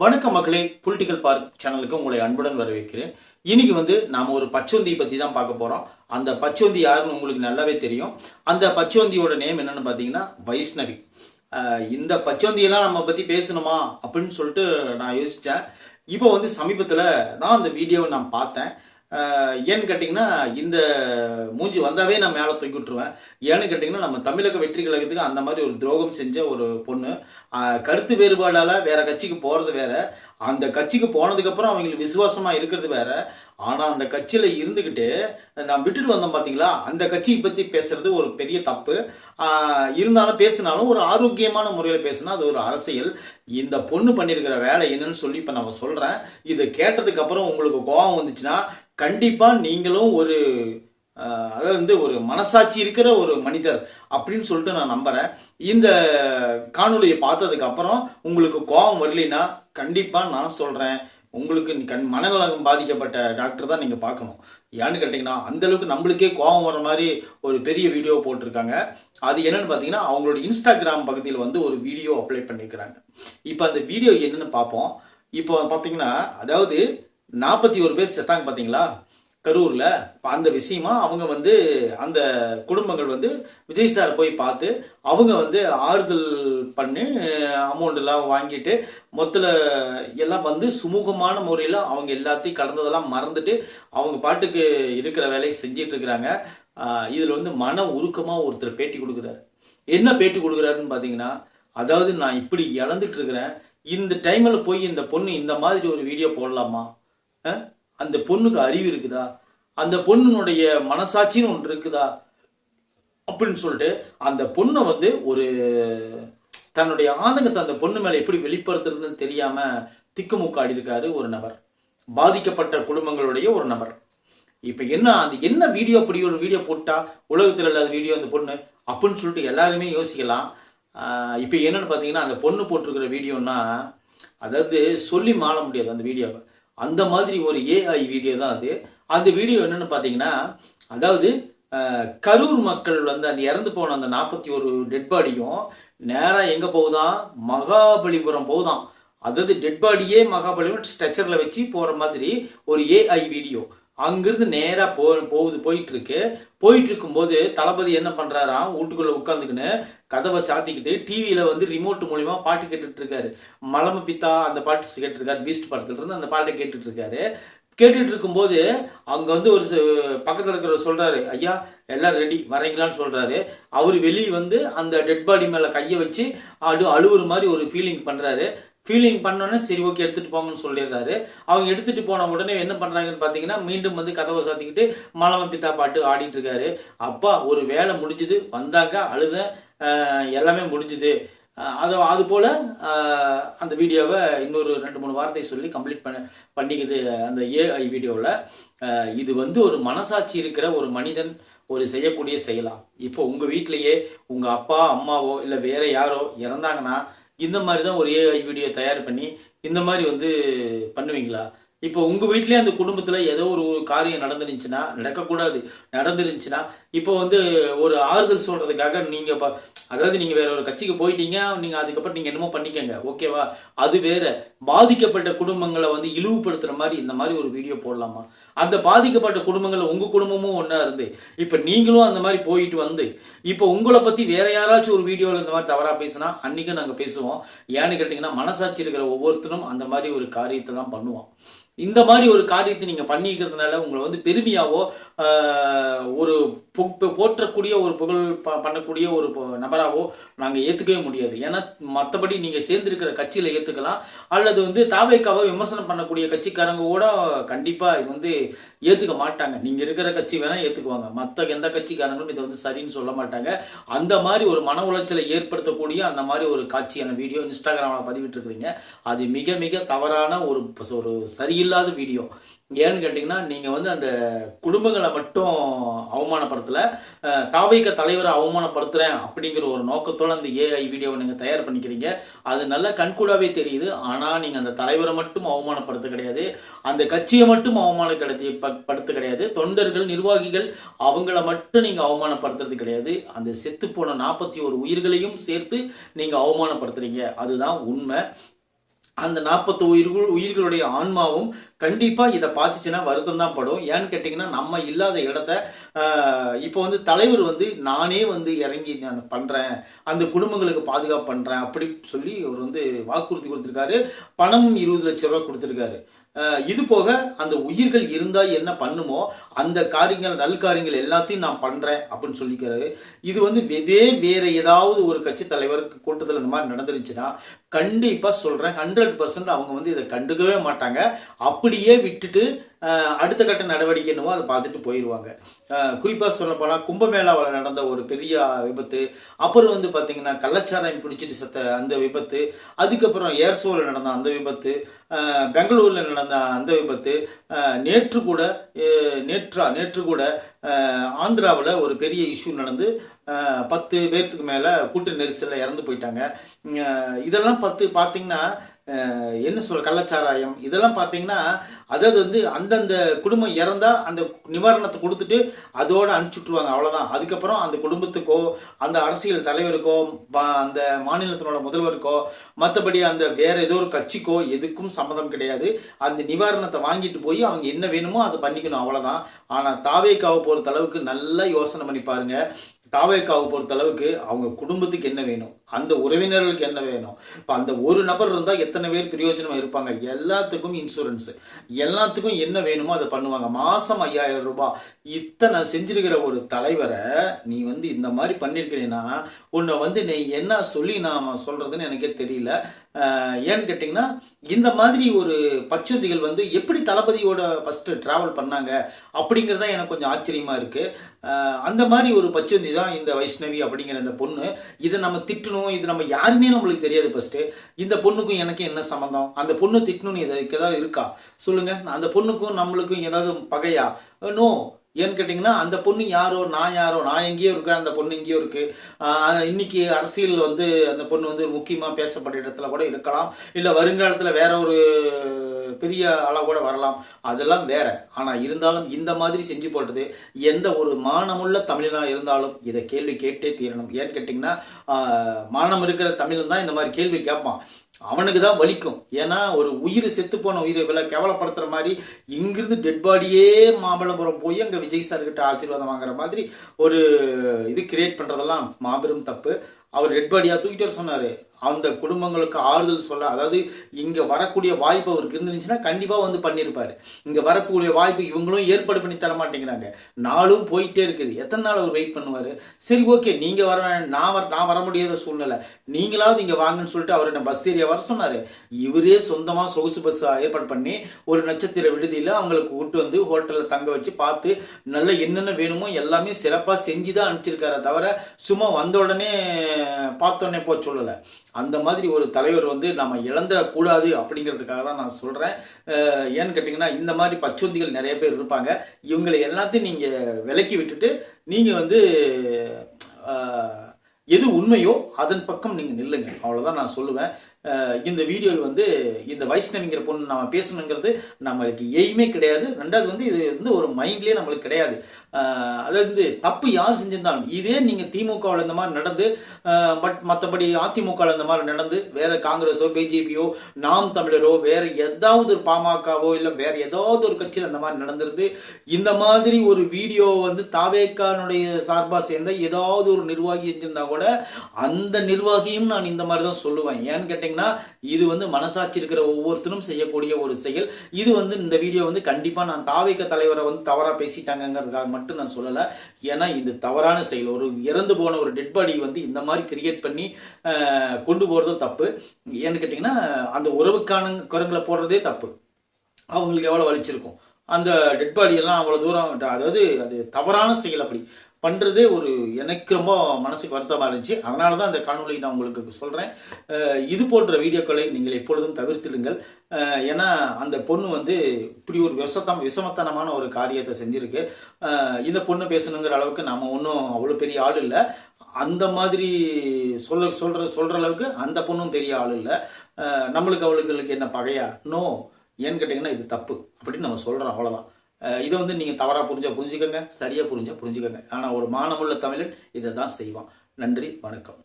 வணக்கம் மக்களே political park சேனலுக்கு உங்களை அன்புடன் வரவேற்கிறேன். இன்னைக்கு வந்து நாம ஒரு பச்சோந்தியை பத்தி தான் பார்க்க போறோம். அந்த பச்சோந்தி யாருன்னு உங்களுக்கு நல்லாவே தெரியும். அந்த பச்சோந்தியோட நேம் என்னன்னு பார்த்தீங்கன்னா வைஷ்ணவி. இந்த பச்சோந்தியெல்லாம் நம்ம பத்தி பேசணுமா அப்படின்னு சொல்லிட்டு நான் யோசிச்சேன். இப்போ வந்து சமீபத்தில் தான் அந்த வீடியோவை நான் பார்த்தேன். ஏன்னு கேட்டிங்கன்னா இந்த மூஞ்சி வந்தாவே நான் மேலே தூக்கி விட்டுருவேன். ஏன்னு கேட்டிங்கன்னா நம்ம தமிழக வெற்றி கழகத்துக்கு அந்த மாதிரி ஒரு துரோகம் செஞ்ச ஒரு பொண்ணு கருத்து வேறுபாடால் வேற கட்சிக்கு போகிறது வேற. அந்த கட்சிக்கு போனதுக்கப்புறம் அவங்களுக்கு விசுவாசமாக இருக்கிறது வேற. ஆனால் அந்த கட்சியில் இருந்துக்கிட்டு நான் விட்டுட்டு வந்தோம் பார்த்தீங்களா அந்த கட்சியை பற்றி பேசுறது ஒரு பெரிய தப்பு. இருந்தாலும் பேசினாலும் ஒரு ஆரோக்கியமான முறையில் பேசினா அது ஒரு அரசியல். இந்த பொண்ணு பண்ணியிருக்கிற வேலை என்னன்னு சொல்லி இப்போ நான் சொல்கிறேன் இதை கேட்டதுக்கப்புறம் உங்களுக்கு கோபம் வந்துச்சுன்னா கண்டிப்பாக நீங்களும் ஒரு அதாவது வந்து ஒரு மனசாட்சி இருக்கிற ஒரு மனிதர் அப்படின்னு சொல்லிட்டு நான் நம்புகிறேன் இந்த காணொலியை பார்த்ததுக்கு அப்புறம் உங்களுக்கு கோபம் வரலைன்னா கண்டிப்பாக நான் சொல்கிறேன் உங்களுக்கு கண் மனநலம் பாதிக்கப்பட்ட டாக்டர் தான் நீங்கள் பார்க்கணும். ஏன்னு கேட்டிங்கன்னா அந்த அளவுக்கு நம்மளுக்கே கோபம் வர மாதிரி ஒரு பெரிய வீடியோ போட்டிருக்காங்க. அது என்னென்னு பார்த்தீங்கன்னா அவங்களோட இன்ஸ்டாகிராம் பகுதியில் வந்து ஒரு வீடியோ அப்ளை பண்ணியிருக்கிறாங்க இப்போ அந்த வீடியோ என்னென்னு பார்ப்போம். இப்போ பார்த்தீங்கன்னா அதாவது நாற்பத்தி ஒரு பேர் செத்தாங்க பார்த்தீங்களா கரூரில். அந்த விஷயமா அவங்க வந்து அந்த குடும்பங்கள் வந்து விஜய் சார் போய் பார்த்து அவங்க வந்து ஆறுதல் பண்ணி அமௌண்ட்டெல்லாம் வாங்கிட்டு மொத்தத்தில் எல்லாம் வந்து சுமூகமான முறையில் அவங்க எல்லாத்தையும் கடந்ததெல்லாம் மறந்துட்டு அவங்க பாட்டுக்கு இருக்கிற வேலையை செஞ்சிட்டு இருக்கிறாங்க. இதில் வந்து மன உருக்கமாக ஒருத்தர் பேட்டி கொடுக்குறாரு. என்ன பேட்டி கொடுக்குறாருன்னு பார்த்தீங்கன்னா அதாவது நான் இப்படி இழந்துட்டு இருக்கிறேன். இந்த டைமில் போய் இந்த பொண்ணு இந்த மாதிரி ஒரு வீடியோ போடலாமா? அந்த பொண்ணுக்கு அறிவு இருக்குதா? அந்த பொண்ணுனுடைய மனசாட்சின்னு ஒன்று இருக்குதா? அப்படின்னு சொல்லிட்டு அந்த பொண்ணை வந்து ஒரு தன்னுடைய ஆதங்கத்தை அந்த பொண்ணு மேலே எப்படி வெளிப்படுத்துறதுன்னு தெரியாம திக்குமுக்காடி இருக்காரு ஒரு நபர். பாதிக்கப்பட்ட குடும்பங்களுடைய ஒரு நபர். இப்போ என்ன அது என்ன வீடியோ அப்படி ஒரு வீடியோ போட்டா உலகத்தில் இல்லாத வீடியோ அந்த பொண்ணு? அப்படின்னு சொல்லிட்டு எல்லாருமே யோசிக்கலாம். இப்போ என்னன்னு பார்த்தீங்கன்னா அந்த பொண்ணு போட்டிருக்கிற வீடியோன்னா அதாவது சொல்லி மாற முடியாது அந்த வீடியோவை. அந்த மாதிரி ஒரு ஏஐ வீடியோ தான் அது. அந்த வீடியோ என்னென்னு பார்த்தீங்கன்னா அதாவது கரூர் மக்கள் வந்து அந்த இறந்து போன அந்த நாற்பத்தி ஒரு டெட் பாடியும் நேராக எங்கே போகுதான்? மகாபலிபுரம் போகுதான். அதாவது டெட் பாடியே மகாபலிபுரம் ஸ்ட்ரெச்சரில் வச்சு போகிற மாதிரி ஒரு ஏஐ வீடியோ அங்கிருந்து நேராக போ போகுது போயிட்டு இருக்கு போயிட்டு இருக்கும்போது தளபதி என்ன பண்ணுறாராம் வீட்டுக்குள்ளே உட்காந்துக்கின்னு கதவை சாத்திக்கிட்டு டிவியில் வந்து ரிமோட் மூலிமா பாட்டு கேட்டுட்டு இருக்காரு மலம பித்தா அந்த பாட்டு கேட்டுருக்காரு பீஸ்ட் படத்துல இருந்து அந்த பாட்டை கேட்டுட்டு இருக்காரு கேட்டுட்டு இருக்கும்போது அங்கே வந்து ஒரு ச- இருக்கிற சொல்கிறாரு ஐயா எல்லாம் ரெடி வரீங்களான்னு சொல்கிறாரு அவர் வெளியே வந்து அந்த டெட் பாடி மேலே கையை வச்சு அடு அழுவுற மாதிரி ஒரு ஃபீலிங் பண்ணுறாரு ஃபீலிங் பண்ணோன்னே சரி ஓகே எடுத்துகிட்டு போங்கன்னு சொல்லிடுறாரு. அவங்க எடுத்துகிட்டு போன உடனே என்ன பண்ணுறாங்கன்னு பார்த்தீங்கன்னா மீண்டும் வந்து கதவை சாத்திக்கிட்டு மலம பித்தா பாட்டு ஆடிட்டு இருக்காரு. அப்பா ஒரு வேலை முடிஞ்சுது. வந்தாங்க அழுத எல்லாமே முடிஞ்சுது. அதை அது அது அந்த வீடியோவை இன்னொரு ரெண்டு மூணு வார்த்தை சொல்லி கம்ப்ளீட் பண்ண பண்ணிக்குது அந்த ஏஐ வீடியோவில் இது வந்து ஒரு மனசாட்சி இருக்கிற ஒரு மனிதன் ஒரு செய்யக்கூடிய செய்யலாம் இப்போ உங்கள் வீட்டிலையே உங்கள் அப்பா அம்மாவோ இல்லை வேற யாரோ இறந்தாங்கன்னா இந்த மாதிரி தான் ஒரு ஏஐ வீடியோ தயார் பண்ணி இந்த மாதிரி வந்து பண்ணுவீங்களா? இப்போ உங்கள் வீட்லயே அந்த குடும்பத்தில் ஏதோ ஒரு ஒரு காரியம் நடந்துருந்துச்சுன்னா நடக்கக்கூடாது. நடந்துருந்துச்சுன்னா இப்போ வந்து ஒரு ஆறுதல் சொல்றதுக்காக நீங்க ப- அதாவது நீங்க வேற ஒரு கட்சிக்கு போயிட்டீங்க நீங்க அதுக்கப்புறம் நீங்க என்னமோ பண்ணிக்கங்க ஓகேவா? அது வேற. பாதிக்கப்பட்ட குடும்பங்களை வந்து இழிவுபடுத்துற மாதிரி இந்த மாதிரி ஒரு வீடியோ போடலாமா? அந்த பாதிக்கப்பட்ட குடும்பங்கள் உங்க குடும்பமும் ஒண்ணா இருந்து இப்ப நீங்களும் அந்த மாதிரி போயிட்டு வந்து இப்போ உங்களை பத்தி வேற யாராச்சும் ஒரு வீடியோல இந்த மாதிரி தவறா பேசினா அன்னைக்கும் நாங்க பேசுவோம். ஏன்னு கேட்டீங்கன்னா மனசாட்சி இருக்கிற ஒவ்வொருத்தரும் அந்த மாதிரி ஒரு காரியத்தை தான் பண்ணுவோம் இந்த மாதிரி ஒரு காரியத்தை நீங்க பண்ணிக்கிறதுனால உங்களை வந்து பெருமையாவோ ஒரு போற்றக்கூடிய ஒரு புகழ் ப- பண்ணக்கூடிய ஒரு நபராகவோ நாங்கள் ஏற்றுக்கவே முடியாது. ஏன்னா மற்றபடி நீங்கள் சேர்ந்திருக்கிற கட்சியில் ஏற்றுக்கலாம் அல்லது வந்து தாவேக்காவை விமர்சனம் பண்ணக்கூடிய கட்சிக்காரங்க கூட கண்டிப்பாக இது வந்து ஏற்றுக்க மாட்டாங்க. நீங்கள் இருக்கிற கட்சி வேணால் ஏற்றுக்குவாங்க மற்ற எந்த கட்சிக்காரங்களும் இதை வந்து சரின்னு சொல்ல மாட்டாங்க. அந்த மாதிரி ஒரு மன உளைச்சலை ஏற்படுத்தக்கூடிய அந்த மாதிரி ஒரு காட்சியான வீடியோ இன்ஸ்டாகிராமில் பதிவிட்டிருக்கிறீங்க. அது மிக மிக தவறான ஒரு ஒரு சரியில்லாத வீடியோ. ஏன்னு கேட்டிங்கன்னா நீங்கள் வந்து அந்த குடும்பங்களை மட்டும் அவமானப்படுத்தலை அஹ், தாவைக்க தலைவரை அவமானப்படுத்துகிறேன் அப்படிங்கிற ஒரு நோக்கத்தோட அந்த ஏஐ வீடியோவை நீங்கள் தயார் பண்ணிக்கிறீங்க. அது நல்ல கண்கூடாவே தெரியுது. ஆனால் நீங்கள் அந்த தலைவரை மட்டும் அவமானப்படுத்த கிடையாது. அந்த கட்சியை மட்டும் அவமானப்படுத்தி படுத்த கிடையாது. தொண்டர்கள் நிர்வாகிகள் அவங்கள மட்டும் நீங்கள் அவமானப்படுத்துறது கிடையாது. அந்த செத்து போன நாற்பத்தி ஒரு உயிர்களையும் சேர்த்து நீங்கள் அவமானப்படுத்துறீங்க. அதுதான் உண்மை. அந்த நாற்பத்து உயிர்கள் உயிர்களுடைய ஆன்மாவும் கண்டிப்பாக இதை பார்த்துச்சுன்னா வருத்தம் தான் படும். ஏன்னு கேட்டிங்கன்னா நம்ம இல்லாத இடத்த இப்போ வந்து தலைவர் வந்து நானே வந்து இறங்கி நான் பண்ணுறேன் அந்த குடும்பங்களுக்கு பாதுகாப்பு பண்ணுறேன் அப்படி சொல்லி அவர் வந்து வாக்குறுதி கொடுத்துருக்காரு. பணம் இருபது லட்ச ரூபா கொடுத்துருக்காரு. இது போக அந்த உயிர்கள் இருந்தால் என்ன பண்ணுமோ அந்த காரியங்கள் நல் காரியங்கள் எல்லாத்தையும் நான் பண்ணுறேன் அப்படின்னு சொல்லிக்கிறாரு. இது வந்து இதே வேற ஏதாவது ஒரு கட்சி தலைவர் கூட்டத்தில் இந்த மாதிரி நடந்துருச்சுன்னா கண்டிப்பாக சொல்கிறேன் ஹண்ட்ரட் பர்சன்ட் அவங்க வந்து இதை கண்டுக்கவே மாட்டாங்க. அப்படியே விட்டுட்டு அடுத்த கட்ட நடவடிக்கை என்னவோ அதை பார்த்துட்டு போயிடுவாங்க குறிப்பாக சொல்ல போனால் கும்பமேளாவில் நடந்த ஒரு பெரிய விபத்து அப்புறம் வந்து பார்த்திங்கன்னா கள்ளச்சாராயம் பிடிச்சிட்டு செத்த அந்த விபத்து அதுக்கப்புறம் ஏர்சோவில் நடந்த அந்த விபத்து பெங்களூரில் நடந்த அந்த விபத்து நேற்று கூட நேற்றா நேற்று கூட ஆந்திராவில் ஒரு பெரிய இஷ்யூ நடந்து பத்து பேர்த்துக்கு மேலே கூட்டு நெரிசலில் இறந்து போயிட்டாங்க. இதெல்லாம் பத்து பார்த்தீங்கன்னா என்ன சொல்ற கள்ளச்சாராயம்? இதெல்லாம் பார்த்தீங்கன்னா அதாவது வந்து அந்தந்த குடும்பம் இறந்தால் அந்த நிவாரணத்தை கொடுத்துட்டு அதோட அனுப்பிச்சுட்ருவாங்க அவ்வளோதான் அதுக்கப்புறம் அந்த குடும்பத்துக்கோ அந்த அரசியல் தலைவருக்கோ அந்த மாநிலத்தினோட முதல்வருக்கோ மற்றபடி அந்த வேற ஏதோ ஒரு கட்சிக்கோ எதுக்கும் சம்மதம் கிடையாது. அந்த நிவாரணத்தை வாங்கிட்டு போய் அவங்க என்ன வேணுமோ அதை பண்ணிக்கணும் அவ்வளோதான் ஆனால் தாவேக்காவை பொறுத்த அளவுக்கு நல்லா யோசனை பண்ணி பாருங்க. தாவேக்காவை பொறுத்த அளவுக்கு அவங்க குடும்பத்துக்கு என்ன வேணும்? அந்த உறவினர்களுக்கு என்ன வேணும்? இப்போ அந்த ஒரு நபர் இருந்தால் எத்தனை பேர் பிரயோஜனமாக இருப்பாங்க? எல்லாத்துக்கும் இன்சூரன்ஸ் எல்லாத்துக்கும் என்ன வேணுமோ அதை பண்ணுவாங்க. மாதம் ஐயாயிரம் ரூபாய். இத்தனை செஞ்சிருக்கிற ஒரு தலைவரை நீ வந்து இந்த மாதிரி பண்ணியிருக்கிறீன்னா உன்னை வந்து நீ என்ன சொல்லி நான் சொல்கிறதுன்னு எனக்கே தெரியல. ஏன்னு கேட்டிங்கன்னா இந்த மாதிரி ஒரு பச்சுதிகள் வந்து எப்படி தளபதியோட ஃபஸ்ட்டு ட்ராவல் பண்ணாங்க அப்படிங்கிறது தான் எனக்கு கொஞ்சம் ஆச்சரியமாக இருக்குது அந்த மாதிரி ஒரு பச்சுந்தி தான் இந்த வைஷ்ணவி அப்படிங்கிற இந்த பொண்ணு. இதை நம்ம திட்டணும் இது நம்ம யாருன்னே நம்மளுக்கு தெரியாது ஃபஸ்ட்டு இந்த பொண்ணுக்கும் எனக்கு என்ன சம்மந்தம் அந்த பொண்ணு திட்டணும்னு எதாவது ஏதாவது இருக்கா? சொல்லுங்க. அந்த பொண்ணுக்கும் நம்மளுக்கும் ஏதாவது பகையா? நோ ஏன்னு கேட்டிங்கன்னா அந்த பொண்ணு யாரோ நான் யாரோ நான் எங்கேயோ இருக்கேன் அந்த பொண்ணு எங்கேயோ இருக்கு. இன்னைக்கு அரசியல் வந்து அந்த பொண்ணு வந்து முக்கியமாக பேசப்பட்ட இடத்துல கூட இருக்கலாம். இல்லை வருங்காலத்தில் வேற ஒரு பெரிய ஆளாக கூட வரலாம். அதெல்லாம் வேற. ஆனால் இருந்தாலும் இந்த மாதிரி செஞ்சு போட்டது எந்த ஒரு மானமுள்ள தமிழனாக இருந்தாலும் இதை கேள்வி கேட்டே தீரணும். ஏன்னு கேட்டிங்கன்னா மானம் இருக்கிற தமிழன் தான் இந்த மாதிரி கேள்வி கேட்பான். அவனுக்கு தான் வலிக்கும். ஏன்னா ஒரு உயிர் செத்து போன உயிரை விலை கேவலப்படுத்துகிற மாதிரி இங்கிருந்து டெட் பாடியே மாமல்லபுரம் போய் அங்கே விஜய் சார்கிட்ட ஆசீர்வாதம் வாங்குற மாதிரி ஒரு இது கிரியேட் பண்றதெல்லாம் மாபெரும் தப்பு. அவர் டெட் பாடியாக தூக்கிட்டு வர சொன்னார். அந்த குடும்பங்களுக்கு ஆறுதல் சொல்ல அதாவது இங்கே வரக்கூடிய வாய்ப்பு அவருக்கு இருந்துச்சுன்னா கண்டிப்பாக வந்து பண்ணியிருப்பார் இங்கே வரக்கூடிய வாய்ப்பு இவங்களும் ஏற்பாடு பண்ணி தர மாட்டேங்கிறாங்க. நாளும் போயிட்டே இருக்குது. எத்தனை நாள் அவர் வெயிட் பண்ணுவார்? சரி ஓகே நீங்கள் வர நான் வர நான் வர முடியாத சூழ்நிலை. நீங்களாவது இங்கே வாங்கன்னு சொல்லிட்டு அவர் என்ன பஸ் ஏரியா வர சொன்னார். இவரே சொந்தமாக சொகுசு பஸ் ஏற்பாடு பண்ணி ஒரு நட்சத்திர விடுதியில் அவங்களுக்கு கூட்டு வந்து ஹோட்டலில் தங்க வச்சு பார்த்து நல்லா என்னென்ன வேணுமோ எல்லாமே சிறப்பாக செஞ்சு தான் அனுப்பிச்சிருக்காரு தவிர சும்மா வந்த உடனே பார்த்தோன்னே போக சொல்லலை. அந்த மாதிரி ஒரு தலைவர் வந்து நம்ம இழந்துடக்கூடாது அப்படிங்கிறதுக்காக தான் நான் சொல்கிறேன் ஏன்னு கேட்டிங்கன்னா இந்த மாதிரி பச்சொந்திகள் நிறைய பேர் இருப்பாங்க. இவங்களை எல்லாத்தையும் நீங்கள் விலக்கி விட்டுட்டு நீங்கள் வந்து எது உண்மையோ அதன் பக்கம் நீங்கள் நில்லுங்க. அவ்வளோதான் நான் சொல்லுவேன். இந்த வீடியோவில் வந்து இந்த வைஷ்ணவிங்கிற பொண்ணு நம்ம பேசணுங்கிறது நம்மளுக்கு எய்மே கிடையாது. ரெண்டாவது வந்து இது வந்து ஒரு மைண்ட்லேயே நம்மளுக்கு கிடையாது. அதாவது தப்பு யார் செஞ்சிருந்தாலும் இதே நீங்கள் திமுகவில் இந்த மாதிரி நடந்து பட் மற்றபடி அதிமுகவில் இந்த மாதிரி நடந்து வேற காங்கிரஸோ பிஜேபியோ நாம் தமிழரோ வேற ஏதாவது ஒரு பாமகவோ இல்லை வேற ஏதாவது ஒரு கட்சியில் அந்த மாதிரி நடந்திருந்து இந்த மாதிரி ஒரு வீடியோ வந்து தாவேக்கானுடைய சார்பாக சேர்ந்த ஏதாவது ஒரு நிர்வாகி செஞ்சிருந்தா கூட அந்த நிர்வாகியும் நான் இந்த மாதிரி தான் சொல்லுவேன். ஏன்னு கேட்டிங்கன்னா இது வந்து மனசாட்சி இருக்கிற ஒவ்வொருத்தரும் செய்யக்கூடிய ஒரு செயல். இது வந்து இந்த வீடியோ வந்து கண்டிப்பாக நான் தாவேக்க தலைவரை வந்து தவறாக பேசிட்டாங்கிறதுக்காக மட்டும் மட்டும் நான் சொல்லலை. ஏன்னா இது தவறான செயல். ஒரு இறந்து போன ஒரு டெட் பாடி வந்து இந்த மாதிரி கிரியேட் பண்ணி கொண்டு போகிறதும் தப்பு. ஏன்னு கேட்டிங்கன்னா அந்த உறவுக்கான குரங்களை போடுறதே தப்பு. அவங்களுக்கு எவ்வளோ வலிச்சிருக்கும். அந்த டெட் பாடியெல்லாம் அவ்வளோ தூரம் அதாவது அது தவறான செயல் அப்படி. பண்ணுறதே ஒரு எனக்கு ரொம்ப மனசுக்கு வருத்தமாக இருந்துச்சு. அதனால தான் அந்த காணொலியை நான் உங்களுக்கு சொல்கிறேன் இது போன்ற வீடியோக்களை நீங்கள் எப்பொழுதும் தவிர்த்திடுங்கள். ஏன்னா அந்த பொண்ணு வந்து இப்படி ஒரு விஷத்தம் விஷமத்தனமான ஒரு காரியத்தை செஞ்சுருக்கு. இந்த பொண்ணு பேசணுங்கிற அளவுக்கு நம்ம ஒன்றும் அவ்வளோ பெரிய ஆள் இல்லை. அந்த மாதிரி சொல்ல சொல்கிற சொல்கிற அளவுக்கு அந்த பொண்ணும் பெரிய ஆள் இல்லை. நம்மளுக்கு அவளுங்களுக்கு என்ன பகையா? நோ. ஏன்னு கேட்டிங்கன்னா இது தப்பு. அப்படின்னு நம்ம சொல்கிறோம் அவ்வளோதான் இதை வந்து நீங்கள் தவறாக புரிஞ்சால் புரிஞ்சுக்கோங்க சரியாக புரிஞ்சால் புரிஞ்சுக்கோங்க. ஆனால் ஒரு மானமுள்ள தமிழன் இதை தான் செய்வான். நன்றி வணக்கம்.